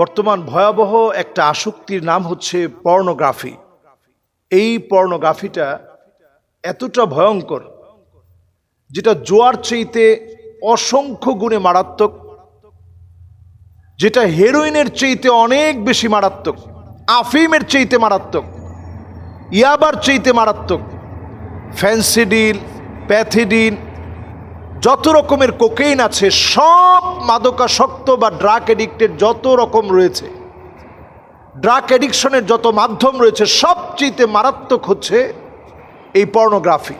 বর্তমান ভয়াবহ একটা আসক্তির নাম হচ্ছে পর্নোগ্রাফি। এই পর্নোগ্রাফিটা এতটা ভয়ঙ্কর, যেটা জোয়ার চেইতে অসংখ্য গুণে মারাত্মক, যেটা হেরোইনের চেইতে অনেক বেশি মারাত্মক, আফিমের চেইতে মারাত্মক, ইয়াবার চেইতে মারাত্মক, ফ্যান্সিডিল, প্যাথিডিন যত রকমের কোকেইন আছে, সব মাদকাসক্ত বা ড্রাগ এডিক্টেড যত রকম রয়েছে ড্রাগ এডিকশনের যত মাধ্যম রয়েছে সবচেয়ে মারাত্মক হচ্ছে এই পর্নোগ্রাফি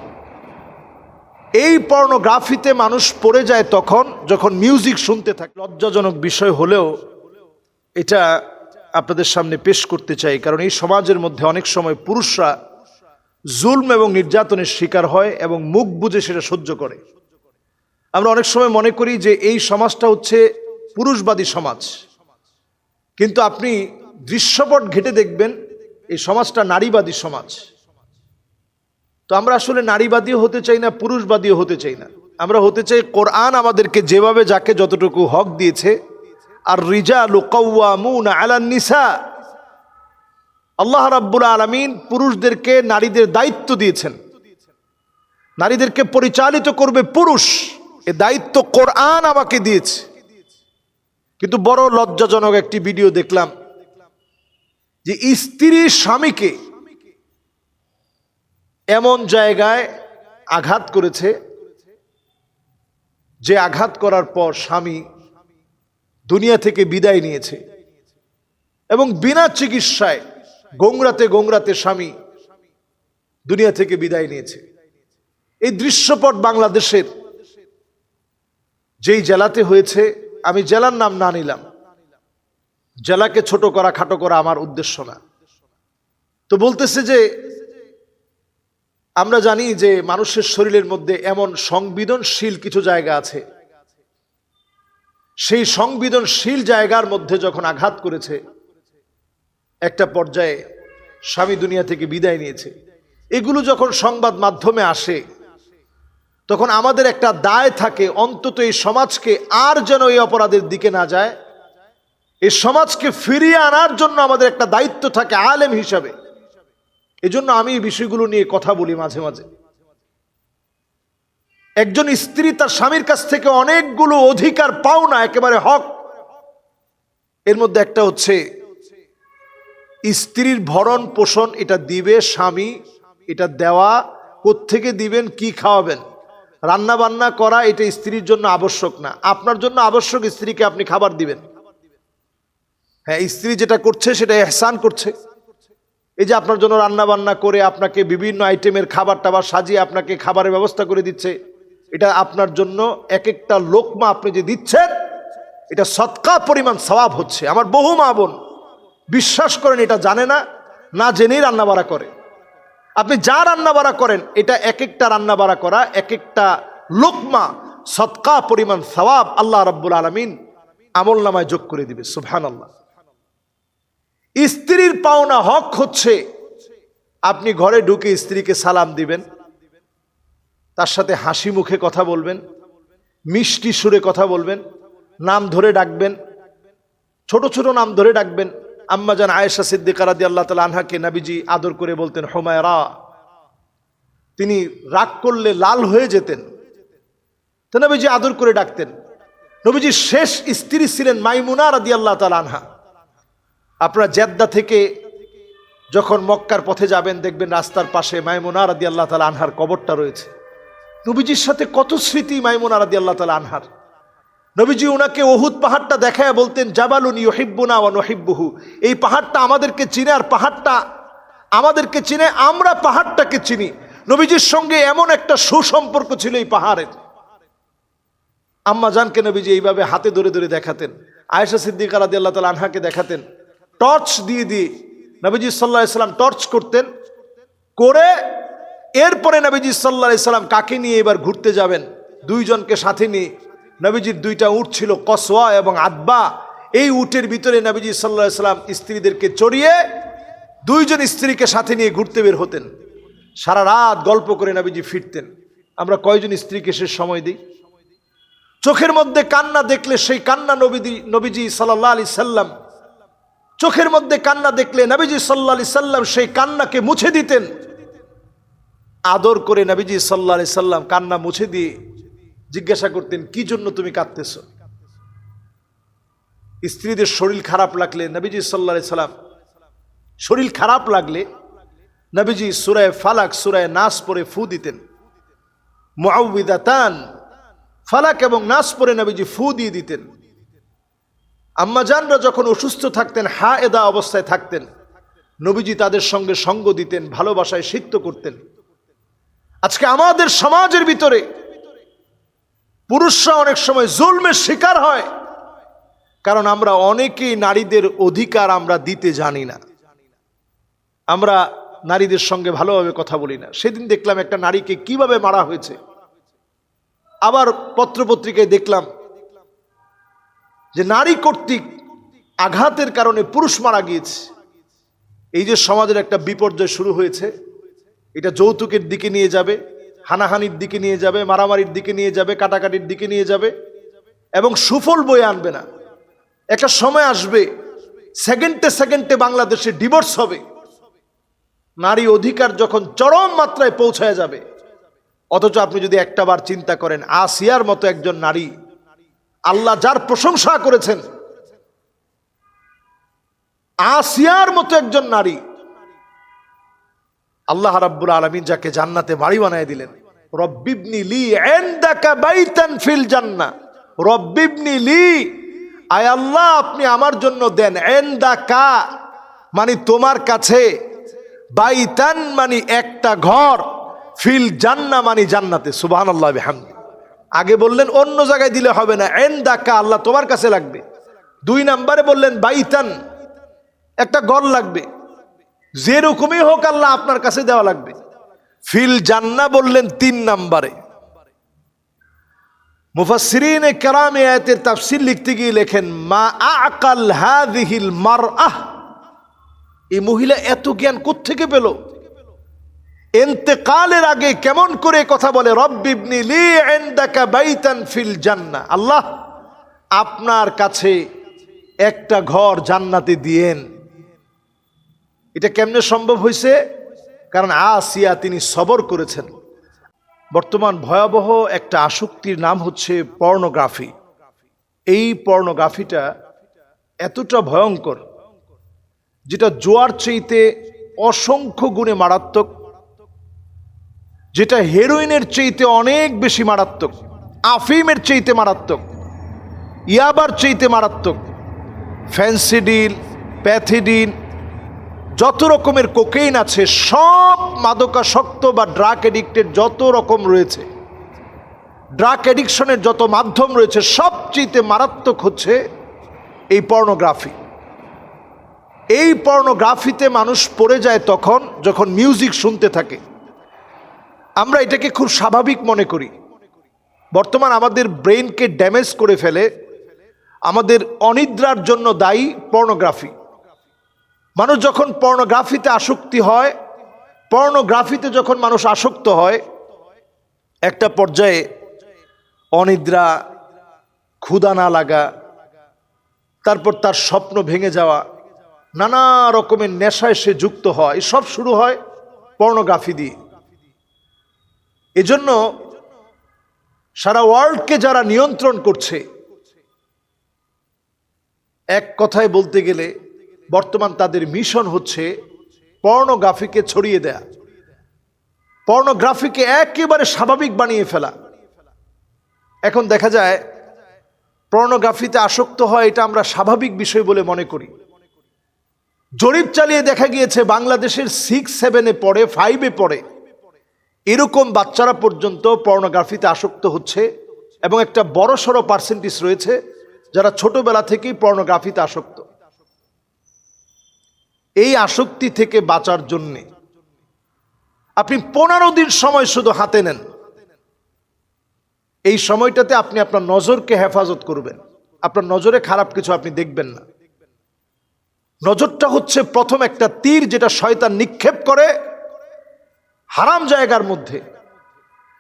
এই পর্নোগ্রাফিতে মানুষ পড়ে যায় তখন যখন মিউজিক শুনতে থাকে। লজ্জাজনক বিষয় হলেও এটা আপনাদের সামনে পেশ করতে চাই, কারণ এই সমাজের মধ্যে অনেক সময় পুরুষরা জুলম এবং নির্যাতনের শিকার হয় এবং মুখ বুঝে সেটা সহ্য করে। আমরা অনেক সময় মনে করি যে এই সমাজটা হচ্ছে পুরুষবাদী সমাজ। কিন্তু আপনি দৃশ্যপট ঘেটে দেখবেন, এই সমাজটা নারীবাদী সমাজ। তো আমরা আসলে নারীবাদীও হতে চাই না, পুরুষবাদীও হতে চাই না। আমরা হতে চাই কোরআন আমাদেরকে যেভাবে যাকে যতটুকু হক দিয়েছে, আর রিজা নিসা। আল্লাহ রাব্বুল আলমিন পুরুষদেরকে নারীদের দায়িত্ব দিয়েছেন। নারীদেরকে পরিচালিত করবে পুরুষ। এ দায়িত্ব কোরআন আমাকে দিয়েছে। কিন্তু বড় লজ্জাজনক একটি ভিডিও দেখলাম যে স্ত্রী স্বামীকে এমন জায়গায় আঘাত করেছে যে আঘাত করার পর স্বামী দুনিয়া থেকে বিদায় নিয়েছে এবং বিনা চিকিৎসায় গোংরাতে গোংরাতে স্বামী দুনিয়া থেকে বিদায় নিয়েছে। এই দৃশ্যপট বাংলাদেশের যেই জেলাতে হয়েছে, আমি জেলার নাম না নিলাম। জেলাকে ছোট করা, খাটো করা আমার উদ্দেশ্য না। তো বলতেছে যে, আমরা জানি যে মানুষের শরীরের মধ্যে এমন সংবেদনশীল কিছু জায়গা আছে। সেই সংবেদনশীল জায়গার মধ্যে যখন আঘাত করেছে, একটা পর্যায়ে স্বামী দুনিয়া থেকে বিদায় নিয়েছে। এগুলো যখন সংবাদ মাধ্যমে আসে তখন আমাদের একটা দায় থাকে, অন্তত এই সমাজকে আর যেন এই অপরাধের দিকে না যায়। এই সমাজকে ফিরিয়ে আনার জন্য আমাদের একটা দায়িত্ব থাকে আলেম হিসাবে। এজন্য আমি এই বিষয়গুলো নিয়ে কথা বলি মাঝে মাঝে। একজন স্ত্রী তার স্বামীর কাছ থেকে অনেকগুলো অধিকার পাও না, একেবারে হক। এর মধ্যে একটা হচ্ছে, স্ত্রীর ভরণ পোষণ, এটা দিবে স্বামী, এটা দেওয়া, কোত্থেকে দিবেন, কি খাওয়াবেন? রান্না বান্না করা এটা স্ত্রীর জন্য আবশ্যক না। আপনার জন্য আবশ্যক স্ত্রীকে আপনি খাবার দিবেন। হ্যাঁ স্ত্রী যেটা করছে সেটা এহসান করছে। এই যে আপনার জন্য রান্না বান্না করে আপনাকে বিভিন্ন আইটেমের খাবার টাবার সাজিয়ে আপনাকে খাবারের ব্যবস্থা করে দিচ্ছে, এটা আপনার জন্য এক একটা লোকমা আপনি যে দিচ্ছেন, এটা সৎকা পরিমাণ সওয়াব হচ্ছে। আমার বহু মা বোন বিশ্বাস করেন এটা জানে না না জেনেই রান্না বাড়া করে। আপনি যা রান্না বাড়া করেন, এটা এক একটা রান্না বাড়া করা এক একটা লোকমা সৎকা পরিমাণ সওয়াব আল্লাহ রব্বুল আলমিন আমল নামায় যোগ করে দিবে সুবহান আল্লাহ স্ত্রীর পাওনা হক হচ্ছে, আপনি ঘরে ঢুকে স্ত্রীকে সালাম দিবেন, তার সাথে হাসি মুখে কথা বলবেন, মিষ্টি সুরে কথা বলবেন, নাম ধরে ডাকবেন, ছোট ছোট নাম ধরে ডাকবেন আম্মাজান আয়েশা সিদ্দিকা রাদি আল্লাহ তালা আনহাকে নাবিজি আদর করে বলতেন, হোমায়রা, তিনি রাগ করলে লাল হয়ে যেতেন। তো নবীজি আদর করে ডাকতেন। নবীজি শেষ স্ত্রী ছিলেন মাইমুনা রাদি আল্লাহ তালা আনহা। আপনারা জেদ্দা থেকে যখন মক্কার পথে যাবেন, দেখবেন রাস্তার পাশে মাইমুনা রাদি আল্লাহ তালা আনহার কবরটা রয়েছে। নবীজির সাথে কত স্মৃতি মাইমুনা রাদি আল্লাহ তালা আনহার? নবীজি ওনাকে ওহুদ পাহাড়টা দেখায় বলতেন, জাবালুন ইহিব্বুনা ওয়া নহিব্বুহু। এই পাহাড়টা আমাদেরকে চিনে আর পাহাড়টা আমাদেরকে চিনে, আমরা পাহাড়টাকে চিনি। নবীজির সঙ্গে এমন একটা সুসম্পর্ক ছিল এই পাহাড়ের। আম্মা জানকে নবীজি এইভাবে হাতে ধরে ধরে দেখাতেন, আয়েশা সিদ্দিকা রাদি আল্লাহ তালা আনহাকে দেখাতেন, টর্চ দিয়ে দিয়ে নবীজি সাল্লাহ ইসলাম টর্চ করতেন, করে এরপরে নবীজি সাল্লাহ ইসলাম কাকে নিয়ে এবার ঘুরতে যাবেন, দুইজনকে সাথে নিয়ে নবীজির দুইটা উট ছিল কসওয়া এবং আদবা এই উটের ভিতরে নবীজি সাল্লাহ সাল্লাম স্ত্রীদেরকে চড়িয়ে দুইজন স্ত্রীকে সাথে নিয়ে ঘুরতে বের হতেন। সারা রাত গল্প করে নবীজি ফিরতেন। আমরা কয়জন স্ত্রীকে সে সময় দিই? চোখের মধ্যে কান্না দেখলে সেই কান্না নবীদি নবীজি সাল্লাহ আলি সাল্লাম। চোখের মধ্যে কান্না দেখলে নবীজি সাল্লা আলি সাল্লাম সেই কান্নাকে মুছে দিতেন। আদর করে নবীজি সাল্লা আলি সাল্লাম কান্না মুছে দিয়ে জিজ্ঞাসা করতেন, কি জন্য তুমি কাঁদতেছ? স্ত্রীদের শরীর খারাপ লাগলে নবীজি সাল্লা সাল্লাম, শরীর খারাপ লাগলে নবীজি সুরায় ফালাক, সুরায় নাস পরে ফু দিতেন। মুআউবিদাতান, ফালাক এবং নাস পরে নবীজি ফু দিয়ে দিতেন। আম্মাজানরা যখন অসুস্থ থাকতেন হা এদা অবস্থায় থাকতেন, নবীজি তাদের সঙ্গে সঙ্গ দিতেন, ভালোবাসায় সিক্ত করতেন। আজকে আমাদের সমাজের ভিতরে পুরুষরা অনেক সময় জুলমের শিকার হয়। কারণ আমরা অনেকেই নারীদের অধিকার আমরা দিতে জানি না। আমরা নারীদের সঙ্গে ভালোভাবে কথা বলি না। সেদিন দেখলাম একটা নারীকে কীভাবে মারা হয়েছে। আবার পত্রপত্রিকায় দেখলাম যে নারী কর্তৃক আঘাতের কারণে পুরুষ মারা গিয়েছে। এই যে সমাজের একটা বিপর্যয় শুরু হয়েছে, এটা যৌতুকের দিকে নিয়ে যাবে। হানাহানির দিকে নিয়ে যাবে, মারামারির দিকে নিয়ে যাবে, কাটাকাটির দিকে নিয়ে যাবে এবং সুফল বয়ে আনবে না। একটা সময় আসবে, সেকেন্ডে সেকেন্ডে বাংলাদেশে ডিভোর্স হবে। নারী অধিকার যখন চরম মাত্রায় পৌঁছায় যাবে, অথচ আপনি যদি একটাবার চিন্তা করেন, আসিয়ার মতো একজন নারী আল্লাহ যার প্রশংসা করেছেন, আসিয়ার মতো একজন নারী আল্লাহ রাব্বুল আলমিন যাকে জান্নাতে বাড়ি বানায় দিলেন, রব্বিবনি লি এন্দাকা বাইতান ফিল জান্না। রব্বিবনি লি। আয় আল্লাহ, আপনি আমার জন্য দেন এন্দাকা মানে তোমার কাছে। বাইতান মানে একটা ঘর, ফিল জান্না মানে জান্নাতে। সুবহান আল্লাহ বিহামদি। আগে বললেন, অন্য জায়গায় দিলে হবে না এন দাকা আল্লাহ তোমার কাছে লাগবে। দুই নাম্বারে বললেন, বাইতান, একটা ঘর লাগবে। যেরকমই হোক আল্লাহ আপনার কাছে দেওয়া লাগবে। ফিল জান্না বললেন তিন নাম্বারে। মুফাসসিরিন কেরামে আয়াতের তাফসির লিখতে গিয়ে লেখেন, মা আকাল হাদিহিল মার আহ এই মহিলা এত জ্ঞান কোত্থেকে পেল? এন্তেকালের আগে কেমন করে কথা বলে রব্বিবনি লি ইনদাকা বাইতান ফিল জান্নাহ আল্লাহ আপনার কাছে একটা ঘর জান্নাতে দিয়েন। এটা কেমনে সম্ভব হয়েছে কারণ আসিয়া তিনি সবর করেছেন। বর্তমান ভয়াবহ একটা আসক্তির নাম হচ্ছে পর্নোগ্রাফি। এই পর্নোগ্রাফিটা এতটা ভয়ঙ্কর, যেটা জোয়ার চেইতে অসংখ্য গুণে মারাত্মক, যেটা হেরোইনের চেইতে অনেক বেশি মারাত্মক, আফিমের চেইতে মারাত্মক, ইয়াবার চেইতে মারাত্মক, ফ্যান্সিডিল, প্যাথিডিন যত রকমের কোকেইন আছে, সব মাদকাসক্ত বা ড্রাগ এডিক্টের যত রকম রয়েছে, ড্রাগ এডিকশনের যত মাধ্যম রয়েছে সবচেয়ে মারাত্মক হচ্ছে এই পর্নোগ্রাফি। এই পর্নোগ্রাফিতে মানুষ পড়ে যায় তখন যখন মিউজিক শুনতে থাকে। আমরা এটাকে খুব স্বাভাবিক মনে করি। বর্তমান আমাদের ব্রেনকে ড্যামেজ করে ফেলে, আমাদের অনিদ্রার জন্য দায়ী পর্নোগ্রাফি। মানুষ যখন পর্নোগ্রাফিতে আসক্তি হয় পর্নোগ্রাফিতে যখন মানুষ আসক্ত হয়, একটা পর্যায়ে অনিদ্রা ক্ষুদা না লাগা, তারপর তার স্বপ্ন ভেঙে যাওয়া, নানা রকমের নেশায় সে যুক্ত হয় এসব শুরু হয় পর্নোগ্রাফি দিয়ে। এজন্য সারা ওয়ার্ল্ডকে যারা নিয়ন্ত্রণ করছে, এক কথায় বলতে গেলে বর্তমান তাদের মিশন হচ্ছে পর্নোগ্রাফিকে ছড়িয়ে দেয়া। পর্নোগ্রাফিকে একেবারে স্বাভাবিক বানিয়ে ফেলা। এখন দেখা যায়, পর্নোগ্রাফিতে আসক্ত হয় এটা আমরা স্বাভাবিক বিষয় বলে মনে করি। জরিপ চালিয়ে দেখা গিয়েছে, বাংলাদেশের সিক্স, সেভেনে পড়ে, ফাইভে পড়ে। এরকম বাচ্চারা পর্যন্ত পর্নোগ্রাফিতে আসক্ত হচ্ছে এবং একটা বড় সড়ো পার্সেন্টেজ রয়েছে যারা ছোটবেলা থেকেই পর্নোগ্রাফিতে আসক্ত। এই আসক্তি থেকে বাঁচার জন্যে। আপনি পনেরো দিন সময় শুধু হাতে নেন। এই সময়টাতে আপনি আপনার নজরকে হেফাজত করবেন। আপনার নজরে খারাপ কিছু আপনি দেখবেন না। নজরটা হচ্ছে প্রথম একটা তীর যেটা শয়তান নিক্ষেপ করে হারাম জায়গার মধ্যে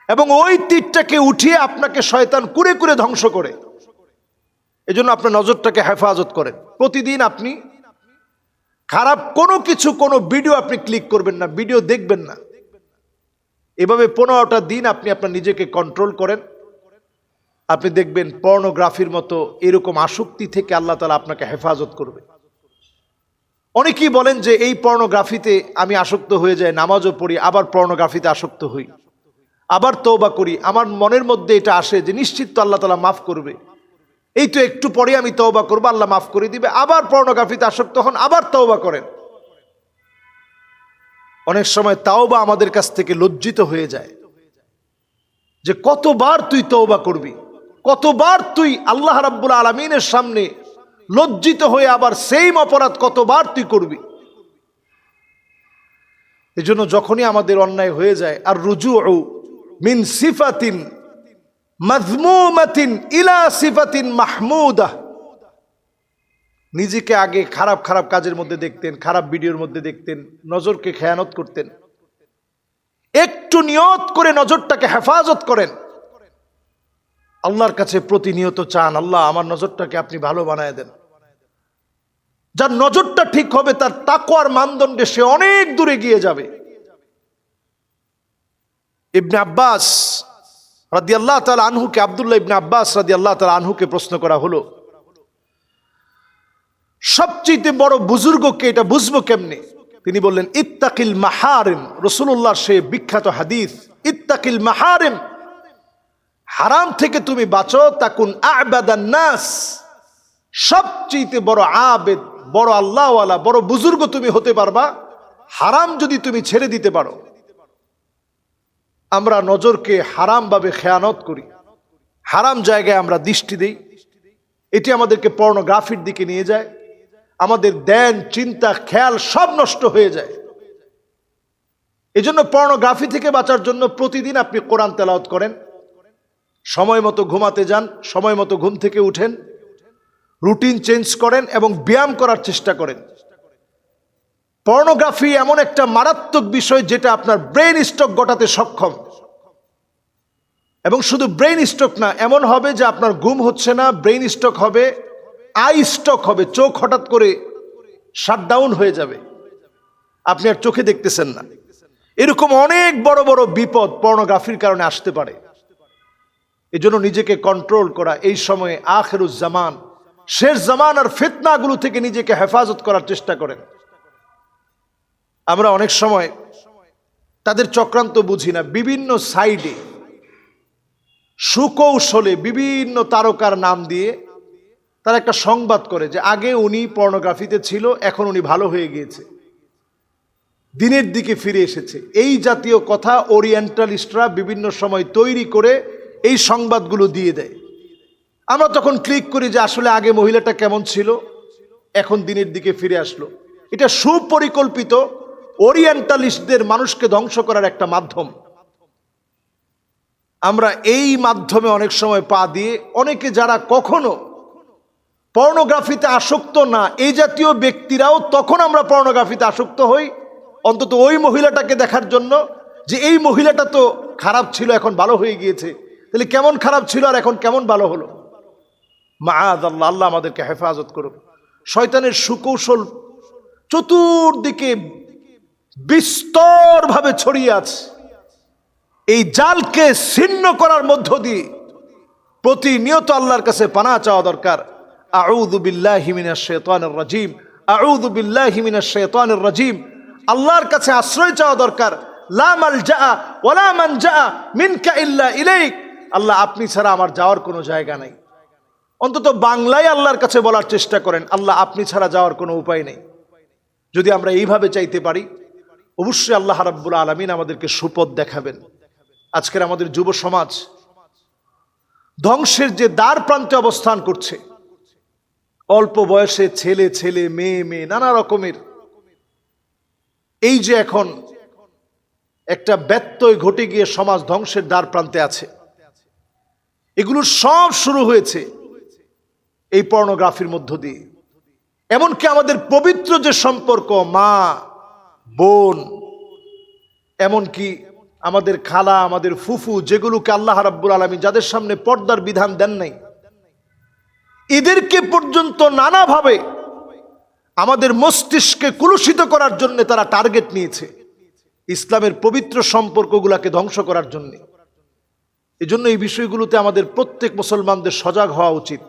এবং ওই তীরটাকে উঠিয়ে আপনাকে শয়তান কুরে কুরে ধ্বংস করে। এজন্য আপনার নজরটাকে হেফাজত করেন। প্রতিদিন আপনি খারাপ কোনো কিছু, কোনো ভিডিও আপনি ক্লিক করবেন না ভিডিও দেখবেন না। এভাবে পনেরোটা দিন আপনি আপনার নিজেকে কন্ট্রোল করেন। আপনি দেখবেন পর্নোগ্রাফির মতো এরকম আসক্তি থেকে আল্লাহ তালা আপনাকে হেফাজত করবে। অনেকেই বলেন যে এই পর্নোগ্রাফিতে আমি আসক্ত হয়ে যাই, নামাজও পড়ি, আবার পর্নোগ্রাফিতে আসক্ত হই। আবার তৌবা করি। আমার মনের মধ্যে এটা আসে যে নিশ্চিত তো আল্লাহ তালা মাফ করবে। এই তো একটু পরে আমি তৌবা করব, আল্লাহ মাফ করে দিবে। আবার পর্নোগ্রাফিতে আসক্ত হন, আবার তওবা করেন। অনেক সময় তাওবা আমাদের কাছ থেকে লজ্জিত হয়ে যায়। যে কতবার তুই তৌবা করবি, কতবার তুই আল্লাহ রাব্বুল আলমিনের সামনে লজ্জিত হয়ে আবার সেইম অপরাধ কতবার তুই করবি? এজন্য যখনই আমাদের অন্যায় হয়ে যায়, আর রুজু মিন সিফাতিন মাজমুমাতিন ইলা সিফাতিন মাহমুদা। নিজেকে আগে খারাপ খারাপ কাজের মধ্যে দেখতেন, খারাপ ভিডিওর মধ্যে দেখতেন, নজরকে খেয়ানত করতেন। একটু নিয়ত করে নজরটাকে হেফাজত করেন। আল্লাহর কাছে প্রতিনিয়ত চান, আল্লাহ আমার নজরটাকে আপনি ভালো বানায় দেন। যার নজরটা ঠিক হবে, তার তাকওয়ার মানদণ্ডে সে অনেক দূরে গিয়ে যাবে। ইবনে আব্বাস রাদি আল্লাহ তালা আনহুকে, আবদুল্লাহ ইবনে আব্বাস রাদি আল্লাহ তালা আনহুকে প্রশ্ন করা হলো, সবচেয়ে বড় বুজুর্গকে এটা বুঝব কেমনে? তিনি বললেন, ইত্তাকিল মাহারিম রসুল্লাহ সে বিখ্যাত হাদিস, ইত্তাকিল মাহারিম হারাম থেকে তুমি বাঁচো, তাকুন আবাদান নাস, সবচেয়ে বড় আবেদ, বড় আল্লাহওয়ালা, বড় বুজুর্গ তুমি হতে পারবা, হারাম যদি তুমি ছেড়ে দিতে পারো। আমরা নজরকে হারামভাবে খেয়ানত করি। হারাম জায়গায় আমরা দৃষ্টি দেই। এটি আমাদেরকে পর্নোগ্রাফির দিকে নিয়ে যায়। আমাদের দেন চিন্তা, খেয়াল সব নষ্ট হয়ে যায়। এজন্য পর্নোগ্রাফি থেকে বাঁচার জন্য প্রতিদিন আপনি কোরআন তেলাওত করেন। সময় মতো ঘুমাতে যান, সময় মতো ঘুম থেকে উঠেন। রুটিন চেঞ্জ করেন এবং ব্যায়াম করার চেষ্টা করেন। পর্নোগ্রাফি এমন একটা মারাত্মক বিষয় যেটা আপনার ব্রেন স্ট্রোক ঘটাতে সক্ষম। এবং শুধু ব্রেন স্ট্রোক না, এমন হবে যে আপনার ঘুম হচ্ছে না ব্রেন স্ট্রোক হবে আই স্ট্রোক হবে, চোখ হঠাৎ করে শাটডাউন হয়ে যাবে। আপনি আর চোখে দেখতেছেন না। এরকম অনেক বড় বড় বিপদ পর্নোগ্রাফির কারণে আসতে পারে। এজন্য নিজেকে কন্ট্রোল করা, এই সময়ে আখেরুজ্জামান শেষ জামান আর ফেতনাগুলো থেকে নিজেকে হেফাজত করার চেষ্টা করেন। আমরা অনেক সময় তাদের চক্রান্ত বুঝি না। বিভিন্ন সাইডে, সুকৌশলে বিভিন্ন তারকার নাম দিয়ে তারা একটা সংবাদ করে যে আগে উনি পর্নোগ্রাফিতে ছিল, এখন উনি ভালো হয়ে গিয়েছে। দিনের দিকে ফিরে এসেছে। এই জাতীয় কথা ওরিয়েন্টালিস্টরা বিভিন্ন সময় তৈরি করে এই সংবাদগুলো দিয়ে দেয়। আমরা তখন ক্লিক করি যে আসলে আগে মহিলাটা কেমন ছিল, এখন দিনের দিকে ফিরে আসলো। এটা সুপরিকল্পিত ওরিয়েন্টালিস্টদের মানুষকে ধ্বংস করার একটা মাধ্যম। আমরা এই মাধ্যমে অনেক সময় পা দিয়ে অনেকে যারা কখনো পর্নোগ্রাফিতে আসক্ত না, এই জাতীয় ব্যক্তিরাও তখন আমরা পর্নোগ্রাফিতে আসক্ত হই। অন্তত ওই মহিলাটাকে দেখার জন্য যে এই মহিলাটা তো খারাপ ছিল, এখন ভালো হয়ে গিয়েছে। তাহলে কেমন খারাপ ছিল আর এখন কেমন ভালো হলো? মা আল্লাহ আল্লাহ আমাদেরকে হেফাজত করুক। শয়তানের সুকৌশল চতুর্দিকে বিস্তরভাবে ছড়িয়ে আছে। এই জালকে ছিন্ন করার মধ্য দিয়ে প্রতিনিয়ত আল্লাহর কাছে পানা চাওয়া দরকার। আউদুবিল্লাহ হিমিনার শেতানের রাজিম আউদুবিল্লাহ হিমিনার শেতানের রাজিম। আল্লাহর কাছে আশ্রয় চাওয়া দরকার। লা মাল যা ওলা মান যা মিনকা ইল্লা ইলাইক। আল্লাহ আপনি ছাড়া আমার যাওয়ার কোনো জায়গা নাই। অন্তত বাংলায় আল্লাহর কাছে বলার চেষ্টা করেন, আল্লাহ আপনি ছাড়া যাওয়ার কোনো উপায় নেই। যদি আমরা এইভাবে চাইতে পারি অবশ্যই আল্লাহ রাব্বুল আলমিন আমাদেরকে সুপথ দেখাবেন। আজকের আমাদের যুব সমাজ ধ্বংসের যে দ্বার প্রান্তে অবস্থান করছে, অল্প বয়সে ছেলে ছেলে, মেয়ে মেয়ে, নানা রকমের, এই যে এখন একটা ব্যত্যয় ঘটে গিয়ে সমাজ ধ্বংসের দ্বার প্রান্তে আছে। এগুলো সব শুরু হয়েছে এই পর্নোগ্রাফির মধ্য দিয়ে। এমনকি আমাদের পবিত্র যে সম্পর্ক, মা বোন, এমনকি আমাদের খালা, আমাদের ফুফু, যেগুলোকে আল্লাহ রাব্বুল আলমী যাদের সামনে পর্দার বিধান দেন নাই, এদেরকে পর্যন্ত নানাভাবে আমাদের মস্তিষ্কে কুলুষিত করার জন্য তারা টার্গেট নিয়েছে ইসলামের পবিত্র সম্পর্কগুলোকে ধ্বংস করার জন্য। এজন্য এই বিষয়গুলোতে আমাদের প্রত্যেক মুসলমানদের সজাগ হওয়া উচিত।